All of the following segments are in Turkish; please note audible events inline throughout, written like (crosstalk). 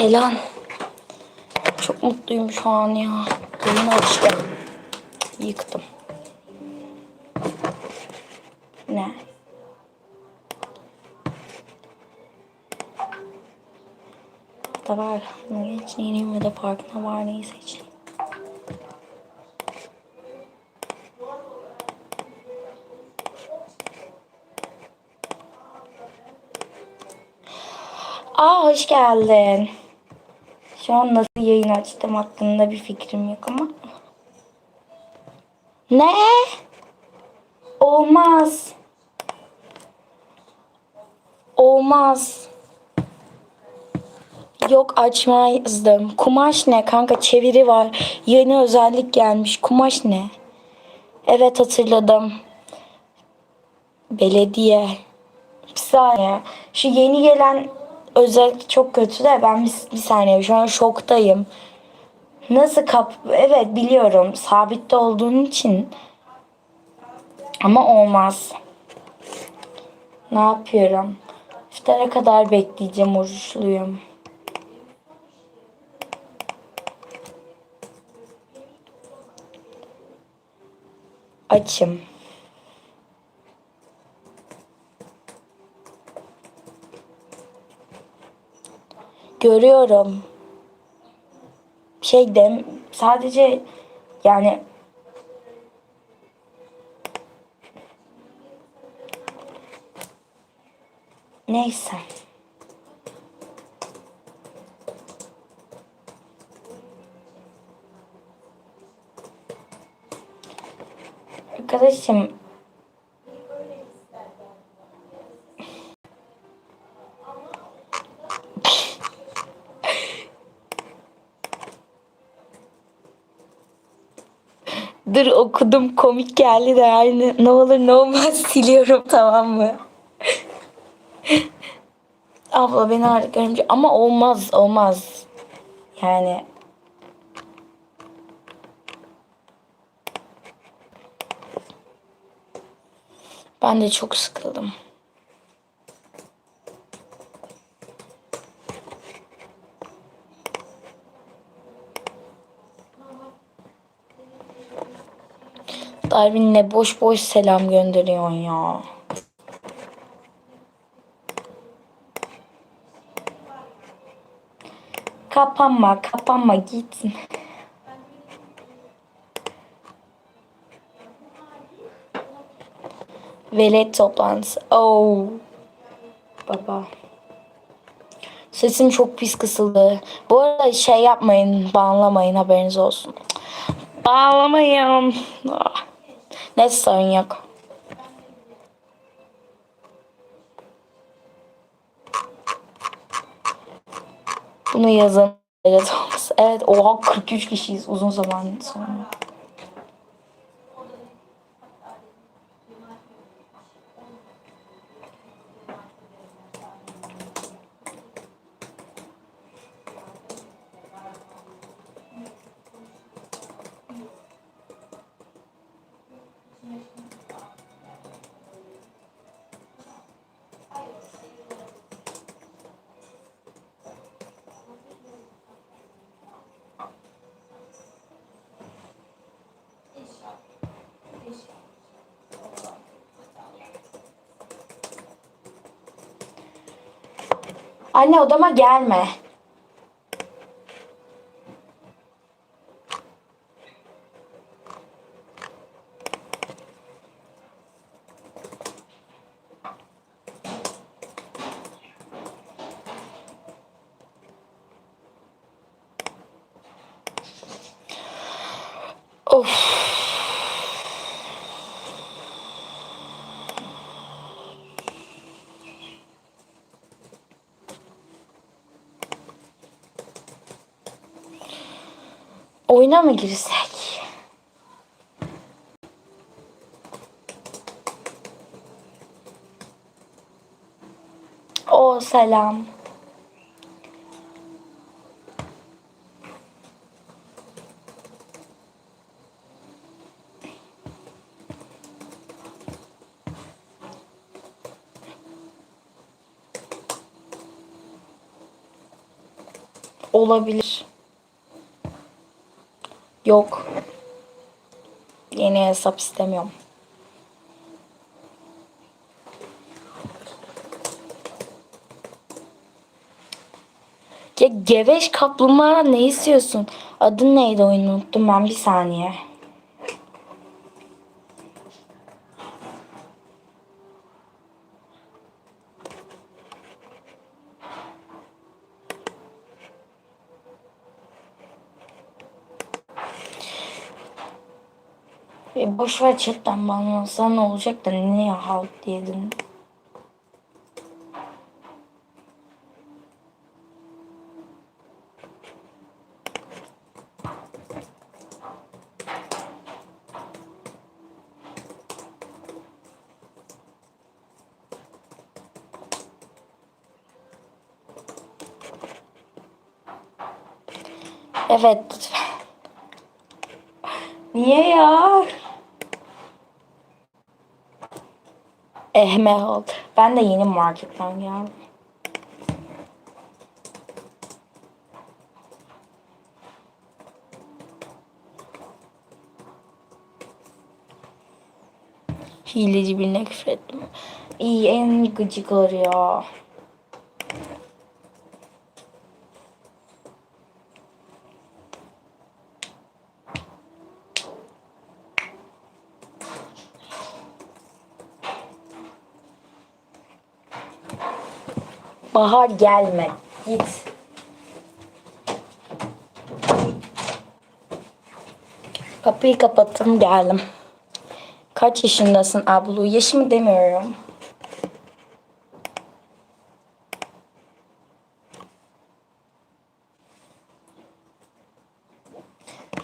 Selam. Çok mutluyum şu an ya. Yayın açtım. Yıktım. Ne? Da var. Ne geçtiğinin ve de farkına var neyi seçeyim. Aa hoş geldin. Şu an nasıl yayın açtım hakkında bir fikrim yok ama. Ne? Olmaz. Olmaz. Yok açmazdım. Kumaş ne kanka çeviri var. Yeni özellik gelmiş. Kumaş ne? Evet hatırladım. Belediye. Bir saniye. Şu yeni gelen özellik çok kötü de ben bir, bir saniye şu an şoktayım. Nasıl kap... Evet biliyorum sabitte olduğun için. Ama olmaz. Ne yapıyorum? İftara kadar bekleyeceğim oruçluyum. Açım. Görüyorum. Şey dem sadece yani neyse. Arkadaşım Dur okudum komik geldi de yani ne olur ne olmaz (laughs) siliyorum tamam mı? Abla beni artık görünce ama olmaz olmaz. Yani ben de çok sıkıldım. Darwin ne boş boş selam gönderiyorsun ya. Kapanma, kapanma git. Velet toplantısı. Oh. Baba. Sesim çok pis kısıldı. Bu arada şey yapmayın, banlamayın haberiniz olsun. Bağlamayın. Ah. Neyse sorun yok. Bunu yazın. Evet oha 43 kişiyiz uzun zaman sonra. Anne odama gelme. Oyuna mı girsek? O selam. Olabilir. Yok. Yeni hesap istemiyorum. Ya geveş kaplumbağa ne istiyorsun? Adın neydi oyunu unuttum ben bir saniye. E boş ver chatten banlansan ne olacak da ne ya halt diyedin. Evet. Niye ya? Ehme oldu. Ben de yeni marketten geldim. Hileci birine küfür ettim. İyi en gıcıkları ya. Bahar gelme. Git. Kapıyı kapattım geldim. Kaç yaşındasın ablu? Yaşımı demiyorum.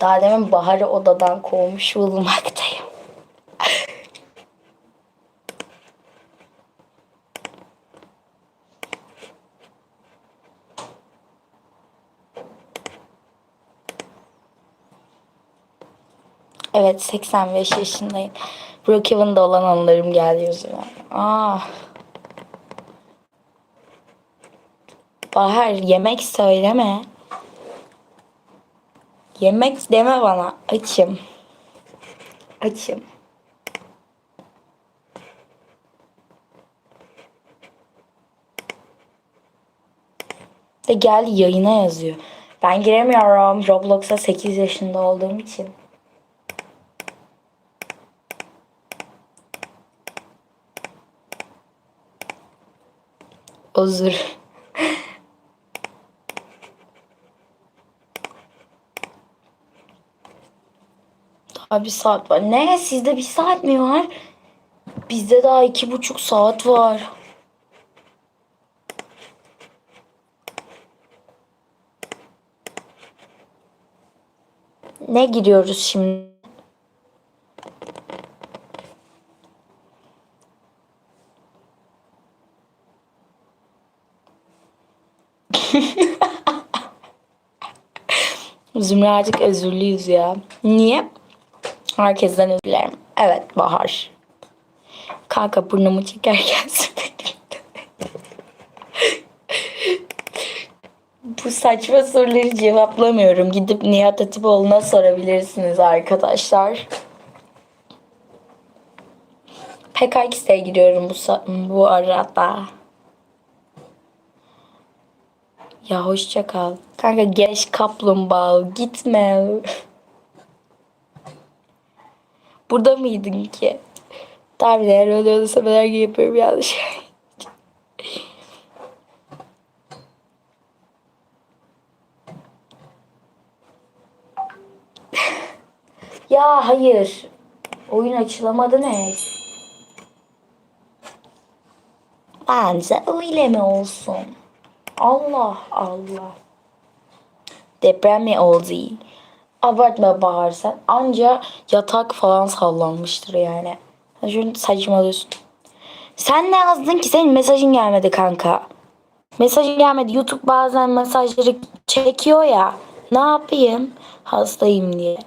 Daha demin Bahar'ı odadan kovmuş bulunmaktayım. Evet 85 yaşındayım. Brookhaven'da olan anılarım geldi yüzüme. Ah. Bahar yemek söyleme. Yemek deme bana. Açım. Açım. De gel yayına yazıyor. Ben giremiyorum. Roblox'a 8 yaşında olduğum için. Özür. Daha bir saat var. Ne? Sizde bir saat mi var? Bizde daha iki buçuk saat var. Ne giriyoruz şimdi? Zümracık özürlüyüz ya. Niye? Herkesten özür dilerim. Evet Bahar. Kanka burnumu çekerken. (laughs) Bu saçma soruları cevaplamıyorum. Gidip Nihat Hatipoğlu'na sorabilirsiniz arkadaşlar. PKX'e giriyorum bu, bu arada. Ya hoşça kal. Kanka geç kaplumbağa gitme. (laughs) Burada mıydın ki? Tabii de her oluyordu sebeler gibi yapıyorum yanlış. (laughs) ya hayır. Oyun açılamadı ne? Bence öyle mi olsun? Allah Allah. Deprem mi oldu? Abartma Bahar sen. Anca yatak falan sallanmıştır yani. Şunu saçmalıyorsun. Sen ne yazdın ki? Senin mesajın gelmedi kanka. Mesajın gelmedi. YouTube bazen mesajları çekiyor ya. Ne yapayım? Hastayım diye.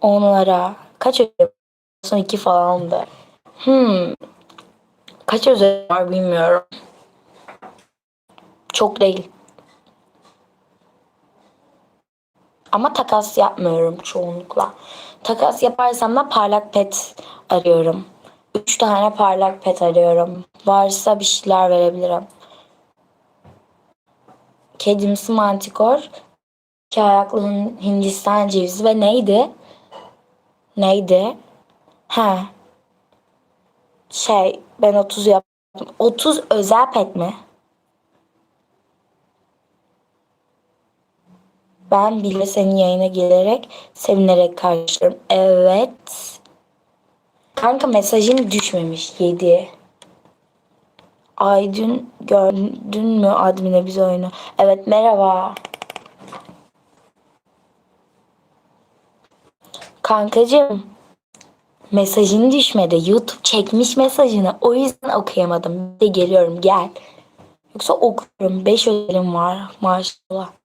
Onlara. Kaç özel? Son iki falandı. Hmm. Kaç özel var bilmiyorum. Çok değil. Ama takas yapmıyorum çoğunlukla. Takas yaparsam da parlak pet arıyorum. Üç tane parlak pet arıyorum. Varsa bir şeyler verebilirim. Kedimsi mantikor. iki ayaklı Hin- Hindistan cevizi ve neydi? Neydi? Ha. Şey ben 30 yaptım. 30 özel pet mi? Ben bile senin yayına gelerek sevinerek karşılarım. Evet. Kanka mesajın düşmemiş 7. Ay dün gördün mü admine biz oyunu? Evet merhaba. Kankacığım mesajın düşmedi. YouTube çekmiş mesajını. O yüzden okuyamadım. Bir de geliyorum gel. Yoksa okuyorum. 5 ödelim var maşallah.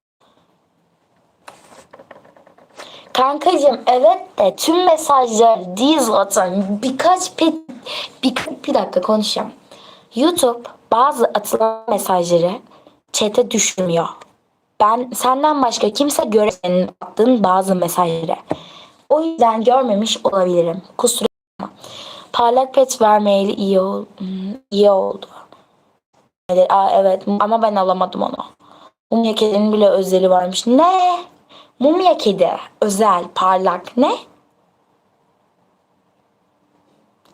Kankacığım evet de tüm mesajlar değil zaten. Birkaç pet, bir, bir dakika konuşacağım. YouTube bazı atılan mesajları chat'e düşürmüyor. Ben senden başka kimse göremiyor senin attığın bazı mesajları. O yüzden görmemiş olabilirim. Kusura bakma. Parlak pet vermeyeli iyi, ol, hmm, iyi oldu. Aa, evet ama ben alamadım onu. Mumya kedinin bile özeli varmış. Ne? Mumya kedi. Özel, parlak. Ne?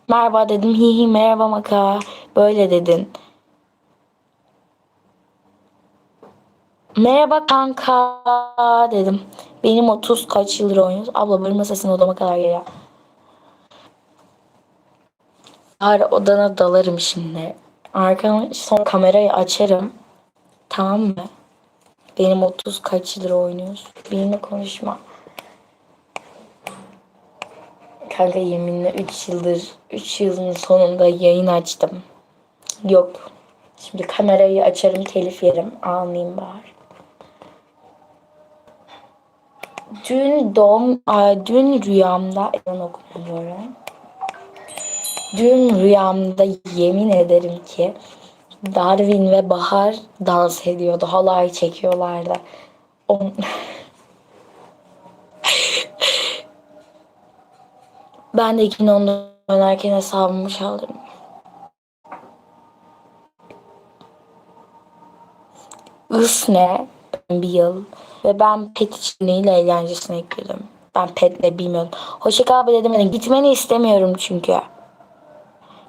Merhaba dedim. Hi hi merhaba maka. Böyle dedin. Merhaba kanka dedim. Benim 30 kaç yıldır oynuyoruz. Abla bölme sesin odama kadar geliyor. Her odana dalarım şimdi. Arkamı son kamerayı açarım. Tamam mı? Benim 30 kaç yıldır oynuyoruz. Benimle konuşma. Kanka yeminle 3 yıldır 3 yılın sonunda yayın açtım. Yok. Şimdi kamerayı açarım telif yerim. Almayayım bari. Dün doğum, dün rüyamda ezan okumuyorum. Dün rüyamda yemin ederim ki Darwin ve Bahar dans ediyordu. Halay çekiyorlardı. On... (laughs) ben de 2010'da oynarken hesabımı çaldırdım. Is ne? Bir yıl. Ve ben pet içliğiyle eğlencesine ekledim. Ben petle bilmiyorum. Hoşça kal be dedim. Gitmeni istemiyorum çünkü.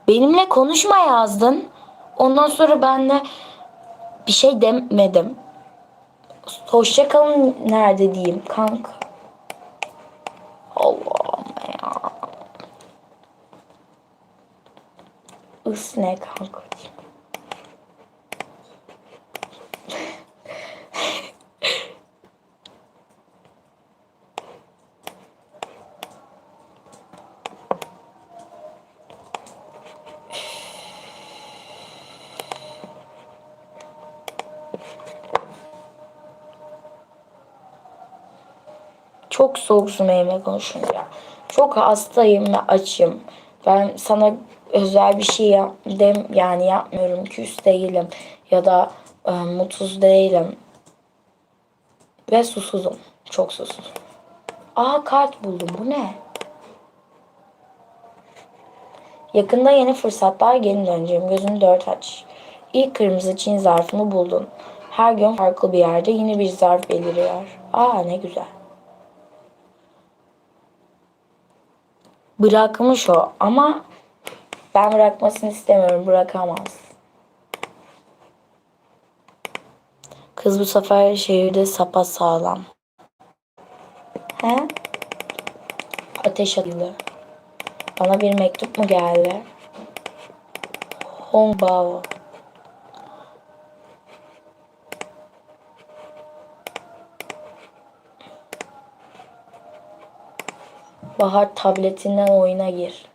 Benimle konuşma yazdın. Ondan sonra ben de bir şey demedim. Hoşça kalın nerede diyeyim kanka. Allah'ım ya. Is ne kanka? Çok soğuksun benimle konuşunca. Çok hastayım ve açım. Ben sana özel bir şey yap dem yani yapmıyorum. Küs değilim ya da e, mutsuz değilim. Ve susuzum. Çok susuzum. Aa kart buldum. Bu ne? Yakında yeni fırsatlar geri döneceğim. Gözünü dört aç. İlk kırmızı Çin zarfını buldun. Her gün farklı bir yerde yeni bir zarf beliriyor. Aa ne güzel. Bırakmış o ama ben bırakmasını istemiyorum. Bırakamaz. Kız bu sefer şehirde sapa sağlam. He? Ateş atıldı. Bana bir mektup mu geldi? Hong Bahar tabletinden oyuna gir.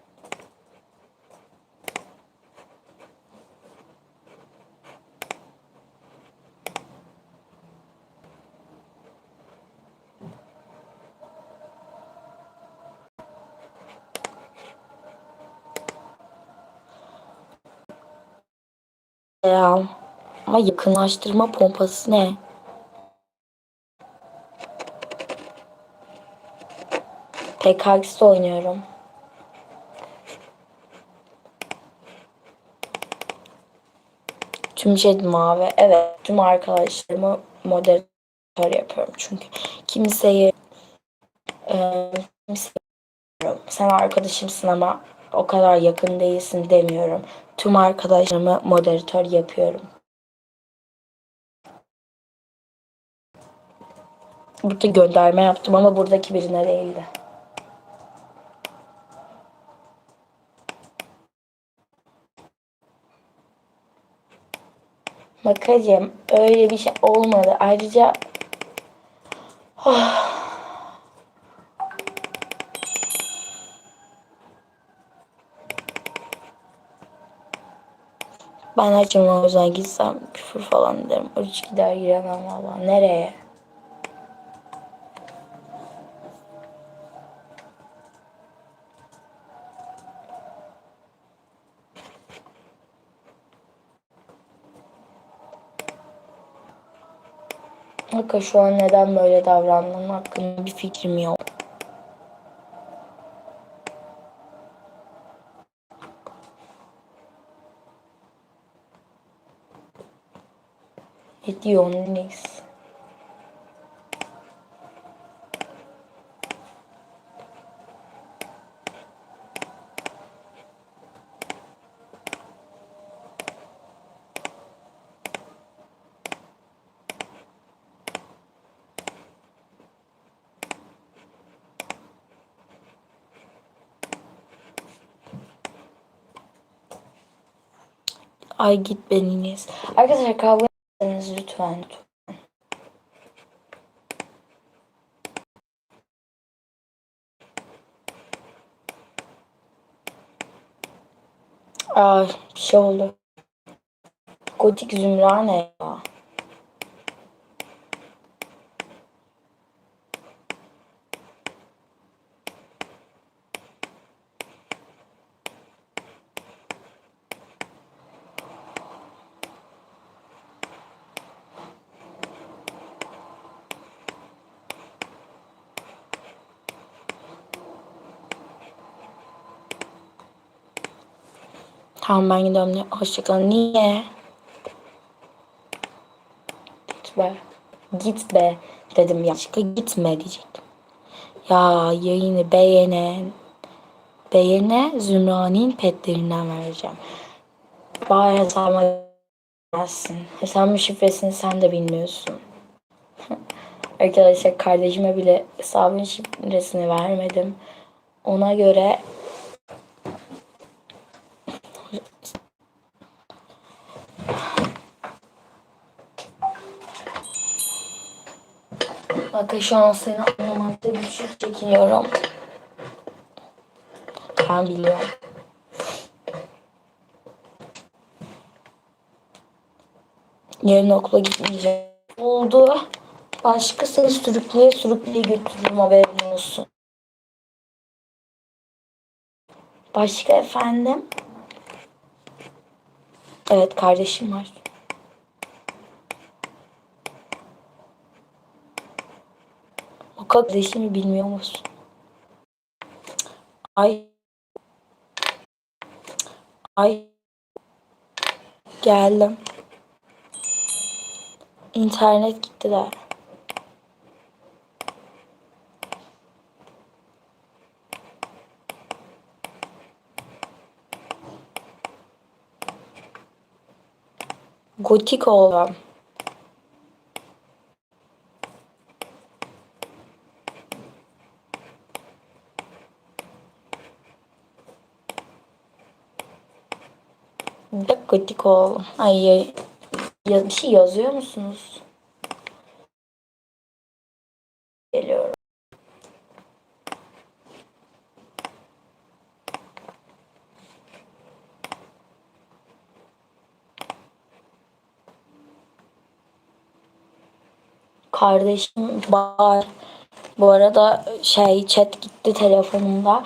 Ya. Ama yakınlaştırma pompası ne? PKX'de oynuyorum. Tüm şey mavi. Evet. Tüm arkadaşlarımı moderatör yapıyorum. Çünkü kimseyi e, kimseyi sen arkadaşımsın ama o kadar yakın değilsin demiyorum. Tüm arkadaşlarımı moderatör yapıyorum. Burada gönderme yaptım ama buradaki birine değildi. Bakacağım öyle bir şey olmadı. Ayrıca ben açım o yüzden gitsem küfür falan derim. Hiç gider giremem valla. Nereye? Bakın şu an neden böyle davrandım hakkında bir fikrim yok. Ne diyorsun Nix? Ay git beniniz. Arkadaşlar kavga etseniz lütfen. Ay bir şey oldu. Gotik zümra ne ya? Tamam ben gidiyorum. Hoşçakalın. Niye? Git be. Git be dedim ya. Başka gitme diyecektim. Ya yayını beğenen beğene Zümrani'nin petlerinden vereceğim. Bari hesabıma gelsin. Hesabımın şifresini sen de bilmiyorsun. (laughs) Arkadaşlar kardeşime bile hesabın şifresini vermedim. Ona göre Bakın şu an seni anlamakta güçlük çekiniyorum. Ben biliyorum. Yarın okula gitmeyeceğim. Oldu. Başka seni sürükleye sürükleye götürürüm haberin olsun. Başka efendim? Evet kardeşim var. O kardeşimi bilmiyor musun? Ay. Ay. Geldim. İnternet gitti de. Gotik oldum. Bir dakika gotik oldum. Ay ya, bir şey yazıyor musunuz? Geliyorum. Kardeşim var. Bu arada şey chat gitti telefonumda.